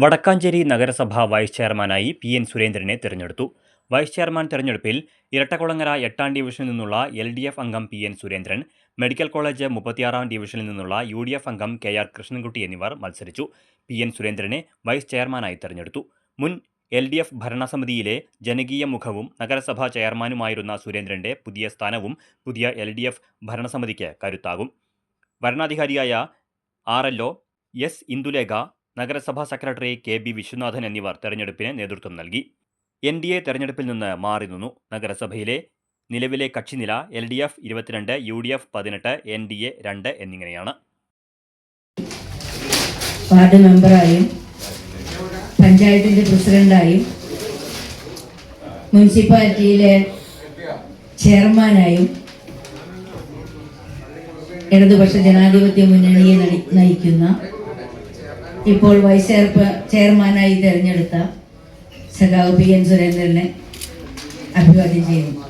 വടക്കാഞ്ചേരി നഗരസഭ വൈസ് ചെയർമാനായി P N സുരേന്ദ്രനെ തിരഞ്ഞെടുത്തു. വൈസ് ചെയർമാൻ തെരഞ്ഞെടുപ്പിൽ ഇരട്ടക്കുളങ്ങര എട്ടാം ഡിവിഷനിൽ നിന്നുള്ള എൽ ഡി എഫ് അംഗം P N Surendran medical college മുപ്പത്തിയാറാം ഡിവിഷനിൽ നിന്നുള്ള യു ഡി എഫ് അംഗം കെ ആർ കൃഷ്ണൻകുട്ടി എന്നിവർ മത്സരിച്ചു. പി എൻ സുരേന്ദ്രനെ വൈസ് ചെയർമാനായി തെരഞ്ഞെടുത്തു. മുൻ എൽ ഡി എഫ് ഭരണസമിതിയിലെ ജനകീയ മുഖവും നഗരസഭാ ചെയർമാനുമായിരുന്ന സുരേന്ദ്രന്റെ പുതിയ സ്ഥാനവും പുതിയ എൽ ഡി എഫ് ഭരണസമിതിക്ക് കരുത്താകും. ഭരണാധികാരിയായ R L O S Indulekha നഗരസഭാ സെക്രട്ടറി കെ ബി വിശ്വനാഥൻ എന്നിവർ തെരഞ്ഞെടുപ്പിന് നേതൃത്വം നൽകി. എൻ ഡി എ തെരഞ്ഞെടുപ്പിൽ നിന്ന് മാറി നിന്നു. നഗരസഭയിലെ നിലവിലെ കക്ഷിനില എൽ ഡി എഫ് ഇരുപത്തിരണ്ട് യു ഡി എഫ് പതിനെട്ട് എൻ ഡി എ രണ്ട് എന്നിങ്ങനെയാണ്. വാർഡ് മെമ്പറായും പഞ്ചായത്തിന്റെ പ്രസിഡന്റായും മുനിസിപ്പാലിറ്റിയിലെ ചെയർമാനായും ഇടതുപക്ഷ ജനാധിപത്യ മുന്നണിയെ നയിക്കുന്ന ഇപ്പോൾ വൈസ് ചെയർമാനായി തിരഞ്ഞെടുത്ത സഖാവ് പി എൻ സുരേന്ദ്രനെ അഭിവാദ്യം ചെയ്യുന്നു.